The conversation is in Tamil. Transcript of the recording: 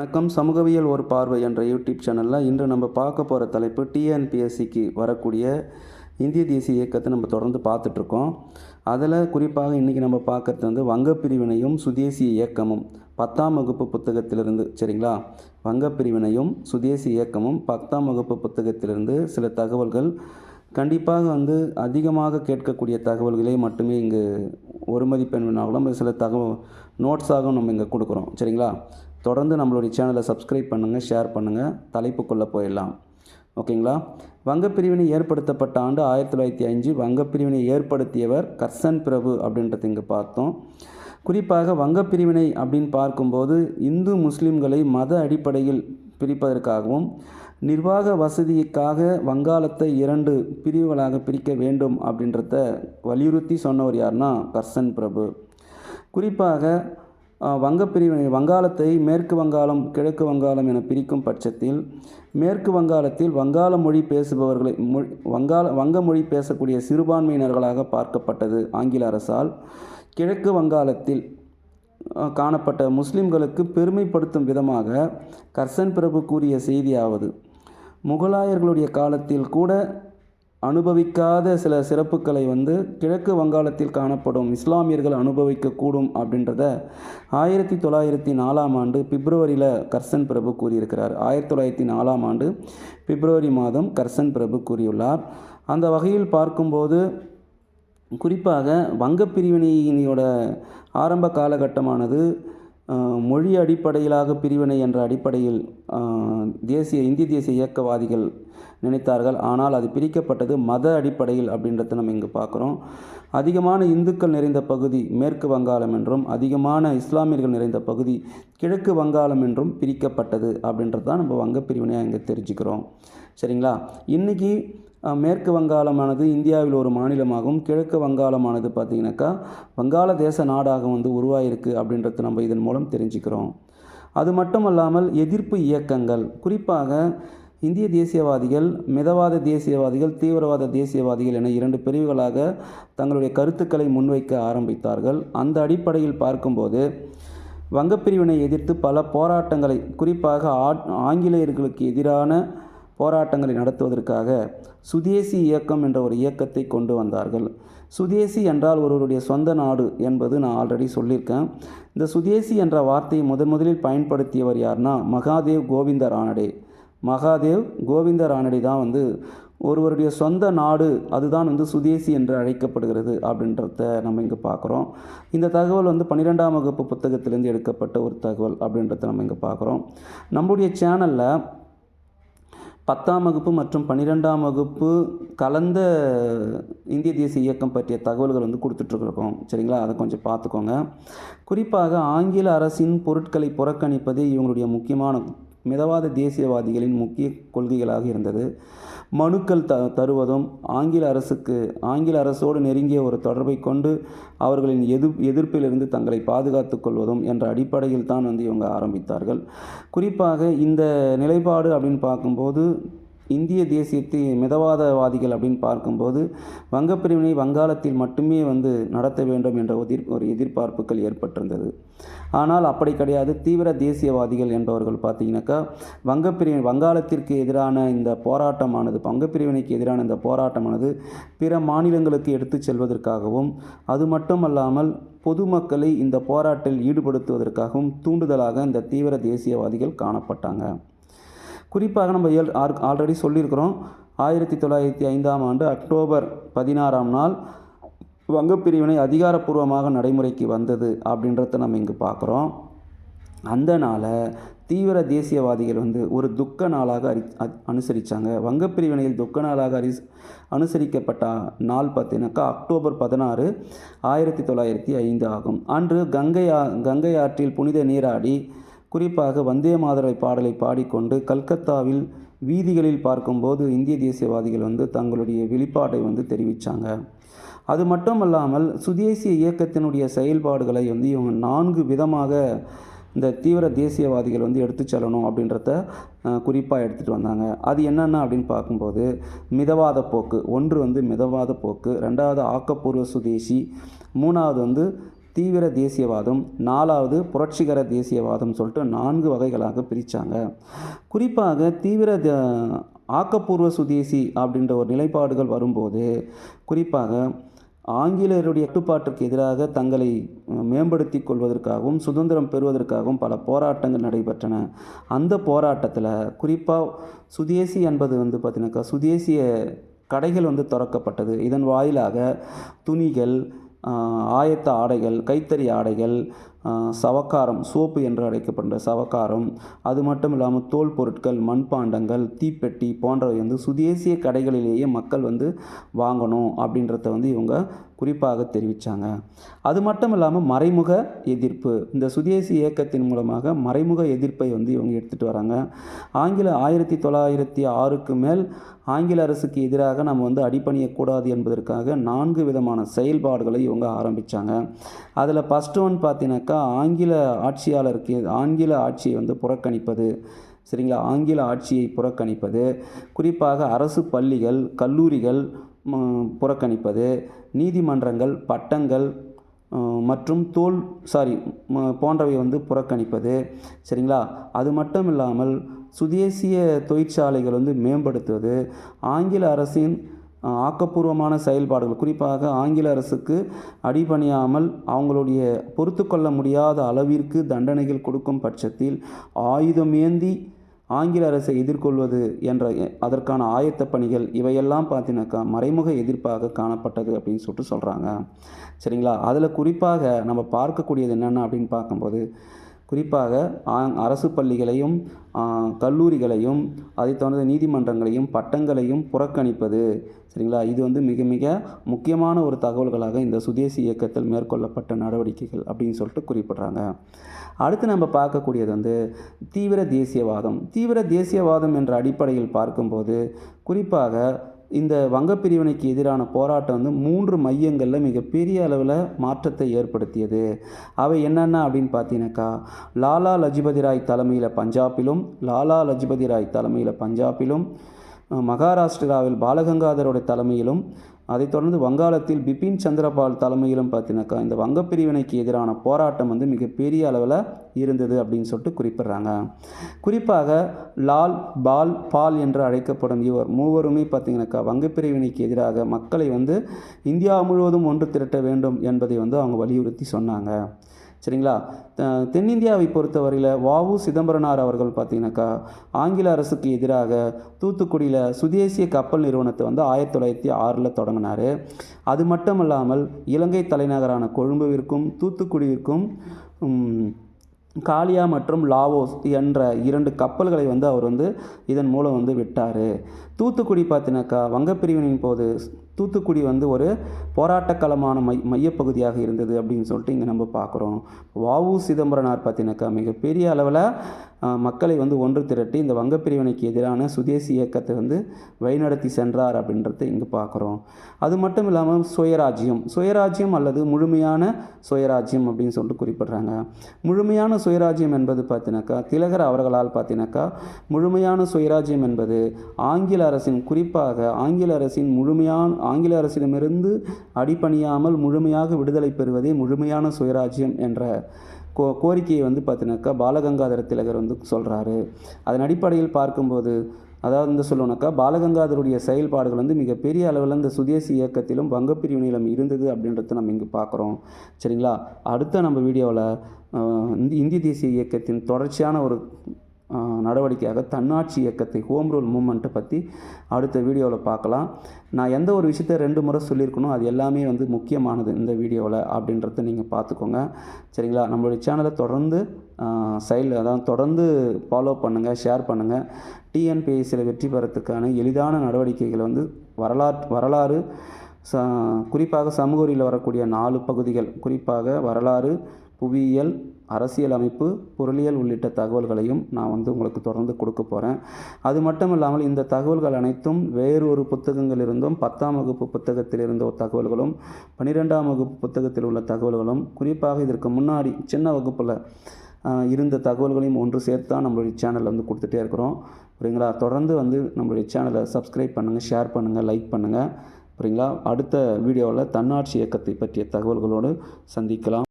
வணக்கம். சமூகவியல் ஒரு பார்வை என்ற யூடியூப் சேனலில் இன்று நம்ம பார்க்க போகிற தலைப்பு டிஎன்பிஎஸ்சிக்கு வரக்கூடிய இந்திய தேசிய இயக்கத்தை நம்ம தொடர்ந்து பார்த்துட்ருக்கோம். அதில் குறிப்பாக இன்றைக்கி நம்ம பார்க்குறது வந்து வங்கப்பிரிவினையும் சுதேசி இயக்கமும் பத்தாம் வகுப்பு புத்தகத்திலிருந்து சரிங்களா? வங்கப்பிரிவினையும் சுதேசி இயக்கமும் பத்தாம் வகுப்பு புத்தகத்திலிருந்து சில தகவல்கள் கண்டிப்பாக வந்து அதிகமாக கேட்கக்கூடிய தகவல்களே மட்டுமே இங்கு ஒரு மதிப்பெண் வேணாலும் சில தகவல் நோட்ஸாகவும் நம்ம இங்கே கொடுக்குறோம் சரிங்களா? தொடர்ந்து நம்மளுடைய சேனலை சப்ஸ்கிரைப் பண்ணுங்கள் ஷேர் பண்ணுங்கள் தலைப்புக்குள்ளே போயிடலாம். ஓகேங்களா? வங்கப்பிரிவினை ஏற்படுத்தப்பட்ட ஆண்டு ஆயிரத்தி தொள்ளாயிரத்தி அஞ்சு வங்கப்பிரிவினை ஏற்படுத்தியவர் கர்சன் பிரபு அப்படின்றத இங்கே பார்த்தோம். குறிப்பாக வங்கப்பிரிவினை அப்படின்னு பார்க்கும்போது இந்து முஸ்லீம்களை மத அடிப்படையில் பிரிப்பதற்காகவும் நிர்வாக வசதிக்காக வங்காளத்தை இரண்டு பிரிவுகளாக பிரிக்க வேண்டும் அப்படின்றத வலியுறுத்தி சொன்னவர் யாருன்னா கர்சன் பிரபு. குறிப்பாக அஹ், வங்கப்பிரிவினை வங்காளத்தை மேற்கு வங்காளம் கிழக்கு வங்காளம் என பிரிக்கும் பட்சத்தில் மேற்கு வங்காளத்தில் வங்காள மொழி பேசுபவர்களை மொழி வங்காள வங்க மொழி பேசக்கூடிய சிறுபான்மையினர்களாக பார்க்கப்பட்டது ஆங்கில அரசால். கிழக்கு வங்காளத்தில் காணப்பட்ட முஸ்லிம்களுக்கு பெருமைப்படுத்தும் விதமாக கர்சன் பிரபு கூறிய செய்தியாவது முகலாயர்களுடைய காலத்தில் கூட அனுபவிக்காத சில சிறப்புகளை வந்து கிழக்கு வங்காளத்தில் காணப்படும் இஸ்லாமியர்கள் அனுபவிக்கக்கூடும் அப்படின்றத ஆயிரத்தி தொள்ளாயிரத்தி நாலாம் ஆண்டு பிப்ரவரியில் கர்சன் பிரபு கூறியிருக்கிறார். ஆயிரத்தி தொள்ளாயிரத்தி நாலாம் ஆண்டு பிப்ரவரி மாதம் கர்சன் பிரபு கூறியுள்ளார். அந்த வகையில் பார்க்கும்போது குறிப்பாக வங்கப் பிரிவினையினோட ஆரம்ப காலகட்டமானது மொழி அடிப்படையிலாக பிரிவினை என்ற அடிப்படையில் தேசிய இந்திய தேசிய இயக்கவாதிகள் நினைத்தார்கள். ஆனால் அது பிரிக்கப்பட்டது மத அடிப்படையில் அப்படின்றத நம்ம இங்கே பார்க்குறோம். அதிகமான இந்துக்கள் நிறைந்த பகுதி மேற்கு வங்காளம் என்றும் அதிகமான இஸ்லாமியர்கள் நிறைந்த பகுதி கிழக்கு வங்காளம் என்றும் பிரிக்கப்பட்டது அப்படின்றது தான் நம்ம வங்கப் பிரிவினையாக இங்கே தெரிஞ்சுக்கிறோம். சரிங்களா? இன்றைக்கி மேற்கு வங்காளமானது இந்தியாவில் ஒரு மாநிலமாகவும் கிழக்கு வங்காளமானது பார்த்திங்கனாக்கா வங்காளதேச நாடாக வந்து உருவாயிருக்கு அப்படின்றத நம்ம இதன் மூலம் தெரிஞ்சுக்கிறோம். அது மட்டும் அல்லாமல் எதிர்ப்பு இயக்கங்கள். குறிப்பாக இந்திய தேசியவாதிகள் மிதவாத தேசியவாதிகள் தீவிரவாத தேசியவாதிகள் என இரண்டு பிரிவுகளாக தங்களுடைய கருத்துக்களை முன்வைக்க ஆரம்பித்தார்கள். அந்த அடிப்படையில் பார்க்கும்போது வங்கப்பிரிவினை எதிர்த்து பல போராட்டங்களை குறிப்பாக ஆ- ஆங்கிலேயர்களுக்கு எதிரான போராட்டங்களை நடத்துவதற்காக சுதேசி இயக்கம் என்ற ஒரு இயக்கத்தை கொண்டு வந்தார்கள். சுதேசி என்றால் ஒருவருடைய சொந்த நாடு என்பது நான் ஆல்ரெடி சொல்லியிருக்கேன். இந்த சுதேசி என்ற வார்த்தையை முதன் முதலில் பயன்படுத்தியவர் யார்னா மகாதேவ் கோவிந்த ரானடே மகாதேவ் கோவிந்த ராணடி தான் வந்து ஒருவருடைய சொந்த நாடு அதுதான் வந்து சுதேசி என்று அழைக்கப்படுகிறது அப்படின்றத நம்ம இங்கே பார்க்குறோம். இந்த தகவல் வந்து பன்னிரெண்டாம் வகுப்பு புத்தகத்திலேருந்து எடுக்கப்பட்ட ஒரு தகவல் அப்படின்றத நம்ம இங்கே பார்க்குறோம். நம்முடைய சேனலில் பத்தாம் வகுப்பு மற்றும் பன்னிரெண்டாம் வகுப்பு கலந்த இந்திய தேசிய இயக்கம் பற்றிய தகவல்கள் வந்து கொடுத்துட்ருக்கோம் சரிங்களா? அதை கொஞ்சம் பார்த்துக்கோங்க. குறிப்பாக ஆங்கில அரசின் பொருட்களை புறக்கணிப்பதே இவங்களுடைய முக்கியமான மிதவாத தேசியவாதிகளின் முக்கிய கொள்கைகளாக இருந்தது. மனுக்கள் த தருவதும் ஆங்கில அரசுக்கு ஆங்கில அரசோடு நெருங்கிய ஒரு தொடர்பை கொண்டு அவர்களின் எதிர் எதிர்ப்பிலிருந்து தங்களை பாதுகாத்து கொள்வதும் என்ற அடிப்படையில் தான் வந்து இவங்க ஆரம்பித்தார்கள். குறிப்பாக இந்த நிலைப்பாடு அப்படின்னு பார்க்கும்போது இந்திய தேசியத்தை மிதவாதவாதிகள் அப்படின்னு பார்க்கும்போது வங்கப்பிரிவினை வங்காளத்தில் மட்டுமே வந்து நடத்த வேண்டும் என்ற எதிர் ஒரு எதிர்பார்ப்புகள் ஏற்பட்டிருந்தது. ஆனால் அப்படி கிடையாது. தீவிர தேசியவாதிகள் என்பவர்கள் பார்த்தீங்கன்னாக்கா வங்கப்பிரிவினை வங்காளத்திற்கு எதிரான இந்த போராட்டமானது வங்கப்பிரிவினைக்கு எதிரான இந்த போராட்டமானது பிற மாநிலங்களுக்கு எடுத்துச் செல்வதற்காகவும் அது மட்டுமல்லாமல் பொதுமக்களை இந்த போராட்டில் ஈடுபடுத்துவதற்காகவும் தூண்டுதலாக இந்த தீவிர தேசியவாதிகள் காணப்பட்டாங்க. குறிப்பாக நம்ம ஏல் ஆல்ரெடி சொல்லியிருக்கிறோம். ஆயிரத்தி தொள்ளாயிரத்தி ஐந்தாம் ஆண்டு அக்டோபர் பதினாறாம் நாள் வங்கப்பிரிவினை அதிகாரப்பூர்வமாக நடைமுறைக்கு வந்தது அப்படின்றத நம்ம இங்கே பார்க்குறோம். அந்த நாளை தீவிர தேசியவாதிகள் வந்து ஒரு துக்க நாளாக அரி அனுசரித்தாங்க வங்கப்பிரிவினையில் துக்க நாளாக அரி அனுசரிக்கப்பட்ட நாள் பார்த்தீங்கன்னாக்கா அக்டோபர் பதினாறு ஆயிரத்தி தொள்ளாயிரத்தி ஐந்து ஆகும். அன்று கங்கை ஆ- கங்கை ஆற்றில் புனித நீராடி குறிப்பாக வந்தே மாதரை பாடலை பாடிக்கொண்டு கல்கத்தாவில் வீதிகளில் பார்க்கும்போது இந்திய தேசியவாதிகள் வந்து தங்களுடைய வெளிப்பாட்டை வந்து தெரிவித்தாங்க அது மட்டும் அல்லாமல் சுதேசிய இயக்கத்தினுடைய செயல்பாடுகளை வந்து இவங்க நான்கு விதமாக இந்த தீவிர தேசியவாதிகள் வந்து எடுத்து செல்லணும் அப்படின்றத குறிப்பாக எடுத்துகிட்டு வந்தாங்க. அது என்னென்ன அப்படின்னு பார்க்கும்போது மிதவாத போக்கு. ஒன்று வந்து மிதவாத போக்கு ரெண்டாவது ஆக்கப்பூர்வ சுதேசி மூணாவது வந்து தீவிர தேசியவாதம் நாலாவது புரட்சிகர தேசியவாதம் சொல்லிட்டு நான்கு வகைகளாக பிரித்தாங்க குறிப்பாக தீவிர த- ஆக்கப்பூர்வ சுதேசி அப்படின்ற ஒரு நிலைப்பாடுகள் வரும்போது குறிப்பாக ஆங்கிலேயருடைய கட்டுப்பாட்டிற்கு எதிராக தங்களை மேம்படுத்தி கொள்வதற்காகவும் சுதந்திரம் பெறுவதற்காகவும் பல போராட்டங்கள் நடைபெற்றன. அந்த போராட்டத்தில் குறிப்பாக சுதேசி என்பது வந்து பார்த்தீங்கன்னாக்கா சுதேசிய கடைகள் வந்து திறக்கப்பட்டது. இதன் வாயிலாக துணிகள் ஆயத்த ஆடைகள் கைத்தறி ஆடைகள் சவக்காரம் சோப்பு என்று அழைக்கப்படுற சவக்காரம். அது மட்டும் இல்லாமல் தோல் பொருட்கள் மண்பாண்டங்கள் தீப்பெட்டி போன்றவை வந்து சுதேசிய கடைகளிலேயே மக்கள் வந்து வாங்கணும் அப்படின்றத வந்து இவங்க குறிப்பாக தெரிவித்தாங்க அது மட்டும் இல்லாமல் மறைமுக எதிர்ப்பு. இந்த சுதேசி இயக்கத்தின் மூலமாக மறைமுக எதிர்ப்பை வந்து இவங்க எடுத்துகிட்டு வராங்க. ஆங்கில ஆயிரத்தி தொள்ளாயிரத்தி ஆறுக்கு மேல் ஆங்கில அரசுக்கு எதிராக நம்ம வந்து அடிபணியக்கூடாது என்பதற்காக நான்கு விதமான செயல்பாடுகளை இவங்க ஆரம்பித்தாங்க அதில் ஃபஸ்ட்டு ஒன் பார்த்தீங்கன்னா பார்த்தா ஆங்கில ஆட்சியாளருக்கு ஆங்கில ஆட்சியை வந்து புறக்கணிப்பது சரிங்களா? ஆங்கில ஆட்சியை புறக்கணிப்பது குறிப்பாக அரசு பள்ளிகள் கல்லூரிகள் புறக்கணிப்பது நீதிமன்றங்கள் பட்டங்கள் மற்றும் தோல் சாரி ம- போன்றவை வந்து புறக்கணிப்பது சரிங்களா? அது மட்டும் இல்லாமல் சுதேசிய தொழிற்சாலைகள் வந்து மேம்படுத்துவது ஆங்கில அரசின் ஆக்கப்பூர்வமான செயல்பாடுகள். குறிப்பாக ஆங்கில அரசுக்கு அடிபணியாமல் அவங்களுடைய பொறுத்து கொள்ள முடியாத அளவிற்கு தண்டனைகள் கொடுக்கும் பட்சத்தில் ஆயுதமேந்தி ஆங்கில அரசை எதிர்கொள்வது என்ற அதற்கான ஆயத்த பணிகள் இவையெல்லாம் பார்த்தீங்கன்னாக்கா மறைமுக எதிர்ப்பாக காணப்பட்டது அப்படின்னு சொல்லிட்டு சொல்கிறாங்க சரிங்களா? அதில் குறிப்பாக நம்ம பார்க்கக்கூடியது என்னென்ன அப்படின்னு பார்க்கும்போது குறிப்பாக அரசு பள்ளிகளையும் கல்லூரிகளையும் அதைத் தொடர்ந்து நீதிமன்றங்களையும் பட்டங்களையும் புறக்கணிப்பது. சரிங்களா? இது வந்து மிக மிக முக்கியமான ஒரு தகவல்களாக இந்த சுதேசி இயக்கத்தில் மேற்கொள்ளப்பட்ட நடவடிக்கைகள் அப்படின்னு சொல்லிட்டு குறிப்பிட்றாங்க. அடுத்து நம்ம பார்க்கக்கூடியது வந்து தீவிர தேசியவாதம். தீவிர தேசியவாதம் என்ற அடிப்படையில் பார்க்கும்போது குறிப்பாக இந்த வங்கப்பிரிவினைக்கு எதிரான போராட்டம் வந்து மூன்று மையங்களில் மிகப்பெரிய அளவில் மாற்றத்தை ஏற்படுத்தியது. அவை என்னென்ன அப்படின்னு பார்த்தீங்கன்னாக்கா லாலா லஜபதி ராய் தலைமையில் பஞ்சாபிலும் லாலா லஜபதி ராய் தலைமையில் பஞ்சாபிலும் மகாராஷ்டிராவில் பாலகங்காதரோட தலைமையிலும் அதைத் தொடர்ந்து வங்காளத்தில் பிபின் சந்திரபால் தலைமையிலும் பார்த்தீங்கன்னாக்கா இந்த வங்கப் பிரிவினைக்கு எதிரான போராட்டம் வந்து மிகப்பெரிய அளவில் இருந்தது அப்படின்னு சொல்லிட்டு குறிப்பிட்றாங்க. குறிப்பாக லால் பால் பால் என்று அழைக்கப்படும் இவர் மூவருமே பார்த்தீங்கன்னாக்கா வங்கப் பிரிவினைக்கு எதிராக மக்களை வந்து இந்தியா முழுவதும் ஒன்று திரட்ட வேண்டும் என்பதை வந்து அவங்க வலியுறுத்தி சொன்னாங்க. சரிங்களா? தென்னிந்தியாவை பொறுத்தவரையில் வாவு சிதம்பரனார் அவர்கள் பார்த்தீங்கன்னாக்கா ஆங்கில அரசுக்கு எதிராக தூத்துக்குடியில் சுதேசிய கப்பல் நிறுவனத்தை வந்து ஆயிரத்தி தொள்ளாயிரத்தி ஆறில் தொடங்கினார். அது மட்டும் இல்லாமல் இலங்கை தலைநகரான கொழும்புவிற்கும் தூத்துக்குடிவிற்கும் காளியா காலியா மற்றும் லாவோஸ் என்ற இரண்டு கப்பல்களை வந்து அவர் வந்து இதன் மூலம் வந்து விட்டார். தூத்துக்குடி பார்த்தினாக்கா வங்கப்பிரிவினின் போது தூத்துக்குடி வந்து ஒரு போராட்டக்களமான மை மையப்பகுதியாக இருந்தது அப்படின்னு சொல்லிட்டு இங்கே நம்ம பார்க்குறோம். வாவு சிதம்பரனார் பார்த்தினாக்கா மிகப்பெரிய அளவில் மக்களை வந்து ஒன்று திரட்டி இந்த வங்கப்பிரிவினைக்கு எதிரான சுதேசி இயக்கத்தை வந்து வழிநடத்தி சென்றார் அப்படின்றத இங்கே பார்க்குறோம். அது மட்டும் இல்லாமல் சுயராஜ்யம் சுயராஜ்யம் அல்லது முழுமையான சுயராஜ்யம் அப்படின்னு சொல்லிட்டு குறிப்பிடுறாங்க. முழுமையான சுயராஜ்யம் என்பது பார்த்தினாக்கா திலகர் அவர்களால் பார்த்தினாக்கா முழுமையான சுயராஜ்யம் என்பது ஆங்கில அரசின் குறிப்பாக ஆங்கில அரசின் முழுமையான ஆங்கில அரசிடமிருந்து அடிபணியாமல் முழுமையாக விடுதலை பெறுவதே முழுமையான சுயராஜ்யம் என்ற கோ கோரிக்கையை வந்து பார்த்தீங்கன்னாக்கா பாலகங்காதர திலகர் வந்து சொல்கிறாரு அதன் அடிப்படையில் பார்க்கும்போது அதாவது வந்து சொல்லணும்னாக்கா பாலகங்காதருடைய செயல்பாடுகள் வந்து மிகப்பெரிய அளவில் இந்த சுதேசி இயக்கத்திலும் வங்கப்பிரிவினையிலும் இருந்தது அப்படின்றத நம்ம இங்கே பார்க்குறோம் சரிங்களா? அடுத்த நம்ம வீடியோவில் இந்தி தேசிய இயக்கத்தின் தொடர்ச்சியான ஒரு நடவடிக்கையாக தன்னாட்சி இயக்கத்தை ஹோம் ரூல் மூமெண்ட்டை பற்றி அடுத்த வீடியோவில் பார்க்கலாம். நான் எந்த ஒரு விஷயத்த ரெண்டு முறை சொல்லியிருக்கணும் அது எல்லாமே வந்து முக்கியமானது இந்த வீடியோவில் அப்படின்றத நீங்கள் பார்த்துக்கோங்க. சரிங்களா? நம்மளுடைய சேனலை தொடர்ந்து சைடில் அதான் தொடர்ந்து ஃபாலோ பண்ணுங்கள் ஷேர் பண்ணுங்கள் டிஎன்பிஎஸ்சியில் வெற்றி பெறத்துக்கான எளிதான நடவடிக்கைகளை வந்து வரலாற்று வரலாறு ச குறிப்பாக சமூக வரக்கூடிய நாலு பகுதிகள். குறிப்பாக வரலாறு புவியியல் அரசியல் அமைப்பு பொருளியல் உள்ளிட்ட தகவல்களையும் நான் வந்து உங்களுக்கு தொடர்ந்து கொடுக்க போகிறேன் அது மட்டும் இல்லாமல் இந்த தகவல்கள் அனைத்தும் வேறு ஒரு புத்தகங்களிலிருந்தும் பத்தாம் வகுப்பு புத்தகத்தில் இருந்த ஒரு தகவல்களும் பன்னிரெண்டாம் வகுப்பு புத்தகத்தில் உள்ள தகவல்களும் குறிப்பாக இதற்கு முன்னாடி சின்ன வகுப்பில் இருந்த தகவல்களையும் ஒன்று சேர்த்து தான் நம்மளுடைய சேனலில் வந்து கொடுத்துட்டே இருக்கிறோம். புரியுங்களா? தொடர்ந்து வந்து நம்மளுடைய சேனலை சப்ஸ்கிரைப் பண்ணுங்கள் ஷேர் பண்ணுங்கள் லைக் பண்ணுங்கள் புரியுங்களா? அடுத்த வீடியோவில் தன்னாட்சி இயக்கத்தை பற்றிய தகவல்களோடு சந்திக்கலாம்.